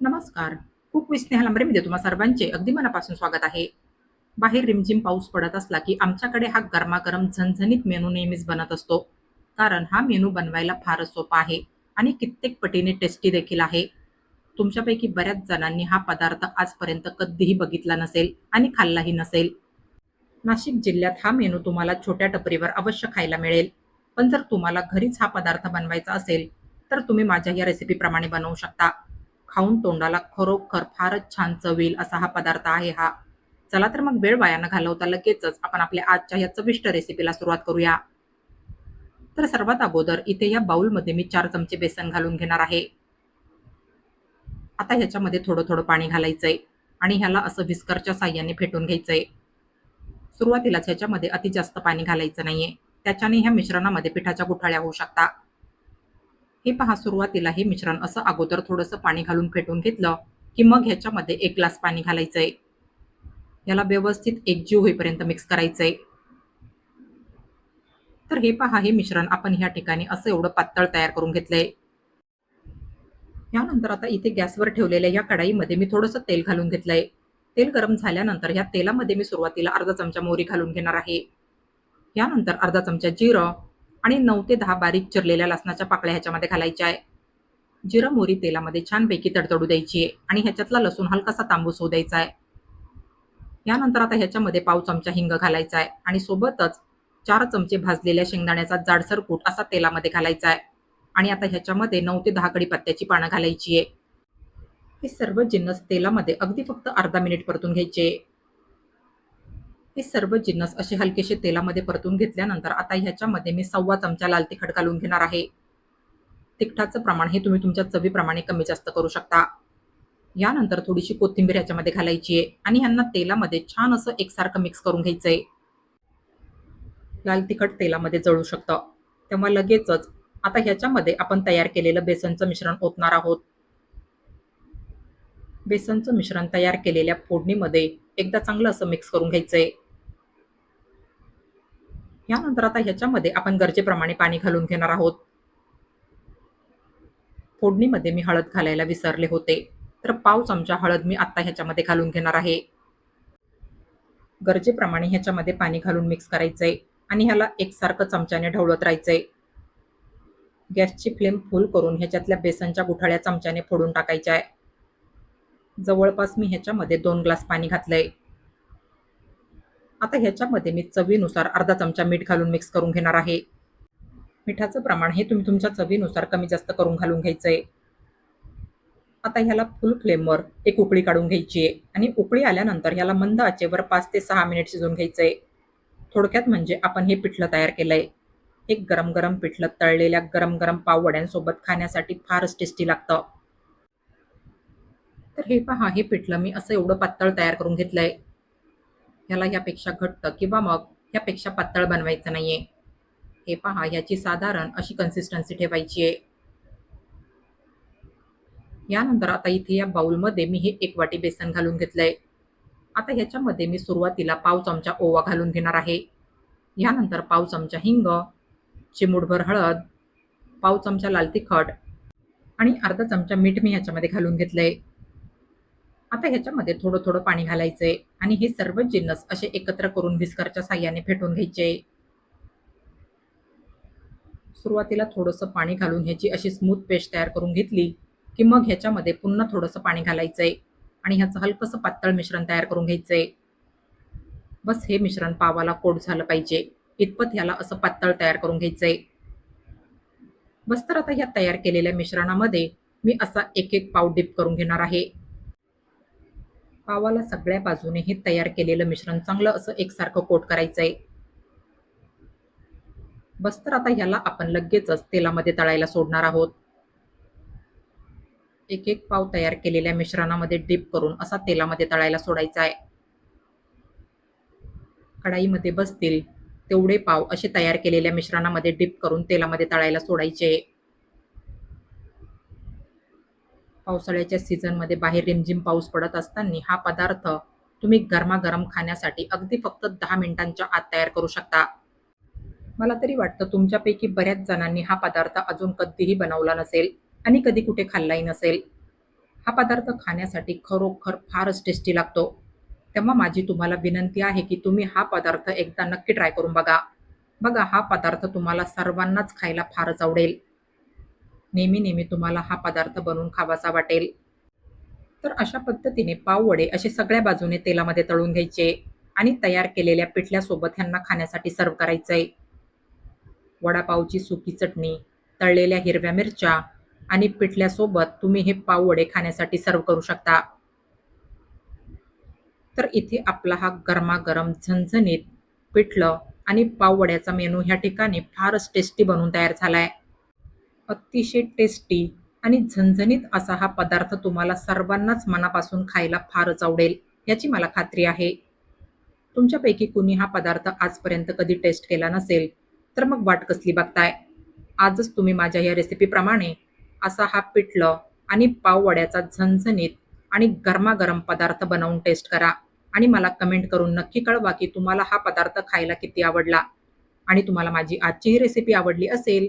नमस्कार. खूप विथ स्नेहा लांबरेमध्ये तुम्हा सर्वांचे. अगदी मनापासून स्वागत आहे. बाहेर रिमझिम पाऊस पडत असला की आमच्याकडे हा गरमागरम झणझणीत मेनू नेहमीच बनत असतो. कारण हा मेनू बनवायला फारच सोपा आहे आणि कित्येक पटीने टेस्टी देखील आहे. तुमच्यापैकी बऱ्याच जणांनी हा पदार्थ आजपर्यंत कधीही बघितला नसेल आणि खाल्लाही नसेल. नाशिक जिल्ह्यात हा मेनू तुम्हाला छोट्या टपरीवर अवश्य खायला मिळेल. पण जर तुम्हाला घरीच हा पदार्थ बनवायचा असेल तर तुम्ही माझ्या या रेसिपीप्रमाणे बनवू शकता. खाऊन तोंडाला खरोखर फारच छान चवेल असा हा पदार्थ आहे हा. चला तर मग वेळ वाया न घालवता लगेचच आपण आपल्या आजच्या या चविष्ट रेसिपीला सुरुवात करूया. तर सर्वात अगोदर इथे या बाउलमध्ये मी चार चमचे बेसन घालून घेणार आहे. आता ह्याच्यामध्ये थोडं थोडं पाणी घालायचंय आणि ह्याला असं विस्करच्या साह्याने फेटून घ्यायचंय. सुरुवातीलाच ह्याच्यामध्ये अति जास्त पाणी घालायचं नाहीये. त्याच्याने ह्या मिश्रणामध्ये पिठाच्या गुठाळ्या होऊ शकता. हे पहा सुरुवातीला हे मिश्रण असं अगोदर थोडंसं पाणी घालून फेटून घेतलं की मग ह्याच्यामध्ये एक ग्लास पाणी घालायचंय. याला व्यवस्थित एकजीव होईपर्यंत मिक्स करायचंय. तर हे पहा हे मिश्रण आपण ह्या ठिकाणी असं एवढं पातळ तयार करून घेतलंय. यानंतर आता इथे गॅसवर ठेवलेल्या या कढाईमध्ये मी थोडंसं तेल घालून घेतलंय. तेल गरम झाल्यानंतर ह्या तेलामध्ये मी सुरुवातीला अर्धा चमचा मोहरी घालून घेणार आहे. यानंतर अर्धा चमचा जिरं आणि नऊ ते दहा बारीक चिरलेल्या लसणाच्या पाकळ्या ह्याच्यामध्ये घालायच्या आहे. जिरं मोरी तेलामध्ये छानपैकी तडतडू द्यायची आहे आणि ह्याच्यातला लसूण हलकासा तांबूस होऊ द्यायचा आहे. यानंतर आता ह्याच्यामध्ये पाव चमचा हिंग घालायचा आहे आणि सोबतच चार चमचे भाजलेल्या शेंगदाण्याचा जाडसर कूट असा तेलामध्ये घालायचा आहे. आणि आता ह्याच्यामध्ये नऊ ते दहा पत्त्याची पानं घालायची आहे. हे सर्व जिन्नस तेलामध्ये अगदी फक्त अर्धा मिनिट परतून घ्यायचे हे सर्व जिन्नस असे हलकेसे तेलामध्ये परतून घेतल्यानंतर आता ह्याच्यामध्ये मी सव्वा चमचा लाल तिखट घालून घेणार आहे. तिखटाचं प्रमाण हे तुम्ही तुमच्या चवीप्रमाणे कमी जास्त करू शकता. यानंतर थोडीशी कोथिंबीर ह्याच्यामध्ये घालायची आहे आणि ह्यांना तेलामध्ये छान असं एकसारखं मिक्स करून घ्यायचंय. लाल तिखट तेलामध्ये जळू शकतं. तेव्हा लगेचच आता ह्याच्यामध्ये आपण तयार केलेलं बेसनचं मिश्रण ओतणार आहोत. बेसनचं मिश्रण तयार केलेल्या फोडणीमध्ये एकदा चांगलं असं मिक्स करून घ्यायचंय. यानंतर आता ह्याच्यामध्ये आपण गरजेप्रमाणे पाणी घालून घेणार आहोत. फोडणीमध्ये मी हळद घालायला विसरले होते. तर पाव चमचा हळद मी आता ह्याच्यामध्ये घालून घेणार आहे. गरजेप्रमाणे ह्याच्यामध्ये पाणी घालून मिक्स करायचंय आणि ह्याला एकसारखं चमच्याने ढवळत राहायचंय. गॅसची फ्लेम फुल करून ह्याच्यातल्या बेसनच्या गुठाळ्या चमच्याने फोडून टाकायच्या आहे. जवळपास मी ह्याच्यामध्ये दोन ग्लास पाणी घातलंय. आता ह्याच्यामध्ये मी चवीनुसार अर्धा चमचा मीठ घालून मिक्स करून घेणार आहे. मिठाचं प्रमाण हे तुम्ही तुमच्या चवीनुसार कमी जास्त करून घालून घ्यायचंय. आता ह्याला फुल फ्लेमवर एक उकळी काढून घ्यायची आहे आणि उकळी आल्यानंतर ह्याला मंद आचेवर पाच ते सहा मिनिट शिजवून घ्यायचंय. थोडक्यात म्हणजे आपण हे पिठलं तयार केलंय. एक गरम गरम पिठलं तळलेल्या गरम गरम पाववड्यांसोबत खाण्यासाठी फारच टेस्टी लागतं. तर हे पहा हे पिठलं मी असं एवढं पातळ तयार करून घेतलंय. ह्याला ह्यापेक्षा घट्ट किंवा मग ह्यापेक्षा पातळ बनवायचं नाहीये. हे पहा ह्याची साधारण अशी कन्सिस्टन्सी ठेवायची आहे. यानंतर आता इथे या बाउलमध्ये मी हे एक वाटी बेसन घालून घेतलंय. आता ह्याच्यामध्ये मी सुरुवातीला पाव चमचा ओवा घालून घेणार आहे. यानंतर पाव चमचा हिंग चिमूटभर हळद पाव चमचा लाल तिखट आणि अर्धा चमचा मीठ मी ह्याच्यामध्ये घालून घेतलंय. आता ह्याच्यामध्ये थोडं थोडं पाणी घालायचंय आणि हे सर्व जिन्नस असे एकत्र करून विस्करच्या साह्याने फेटून घ्यायचे. सुरुवातीला थोडंसं पाणी घालून ह्याची अशी स्मूथ पेस्ट तयार करून घेतली की मग ह्याच्यामध्ये पुन्हा थोडंसं पाणी घालायचंय आणि ह्याचं हलकंसं पातळ मिश्रण तयार करून घ्यायचंय. बस हे मिश्रण पावाला कोट झालं पाहिजे. इतपत ह्याला असं पातळ तयार करून घ्यायचंय. बस तर आता ह्या तयार केलेल्या मिश्रणामध्ये मी असा एक एक पाव डिप करून घेणार आहे. पावाला सगळ्या बाजूने हे तयार केलेलं मिश्रण चांगलं असं एकसारखं कोट करायचं आहे बस तर आता ह्याला आपण लगेचच तेलामध्ये तळायला सोडणार आहोत. एक एक पाव तयार केलेल्या मिश्रणामध्ये डिप करून असा तेलामध्ये तळायला सोडायचा आहे कढाईमध्ये बसतील तेवढे पाव असे तयार केलेल्या मिश्रणामध्ये डिप करून तेलामध्ये तळायला सोडायचे. पावसाळ्याच्या सीझनमध्ये बाहेर रिमझिम पाऊस पडत असताना हा पदार्थ तुम्ही गरमागरम खाण्यासाठी अगदी फक्त दहा मिनिटांच्या आत तयार करू शकता. मला तरी वाटतं तुमच्यापैकी बऱ्याच जणांनी हा पदार्थ अजून कधीही बनवला नसेल आणि कधी कुठे खाल्लाही नसेल. हा पदार्थ खाण्यासाठी खरोखर फारच टेस्टी लागतो. तेव्हा माझी तुम्हाला विनंती आहे की तुम्ही हा पदार्थ एकदा नक्की ट्राय करून बघा. बघा हा पदार्थ तुम्हाला सर्वांनाच खायला फारच आवडेल. नेहमी नेहमी तुम्हाला हा पदार्थ बनवून खावासा वाटेल. तर अशा पद्धतीने पाववडे असे सगळ्या बाजूने तेलामध्ये तळून घ्यायचे आणि तयार केलेल्या पिठल्यासोबत ह्यांना खाण्यासाठी सर्व करायचंय. वडापावची सुकी चटणी तळलेल्या हिरव्या मिरच्या आणि पिठल्यासोबत तुम्ही हे पाववडे खाण्यासाठी सर्व करू शकता. तर इथे आपला हा गरमागरम झणझणीत पिठलं आणि पाववड्याचा मेनू ह्या ठिकाणी फारच टेस्टी बनवून तयार झालाय. अतिशय टेस्टी आणि झणझणीत असा हा पदार्थ तुम्हाला सर्वांनाच मनापासून खायला फारच आवडेल याची मला खात्री आहे. तुमच्यापैकी कुणी हा पदार्थ आजपर्यंत कधी टेस्ट केला नसेल तर मग वाट कसली बघताय? आजच तुम्ही माझ्या या रेसिपीप्रमाणे असा हा पिठलं आणि पाववड्याचा झणझणीत आणि गरमागरम पदार्थ बनवून टेस्ट करा आणि मला कमेंट करून नक्की कळवा की तुम्हाला हा पदार्थ खायला किती आवडला. आणि तुम्हाला माझी आजची ही रेसिपी आवडली असेल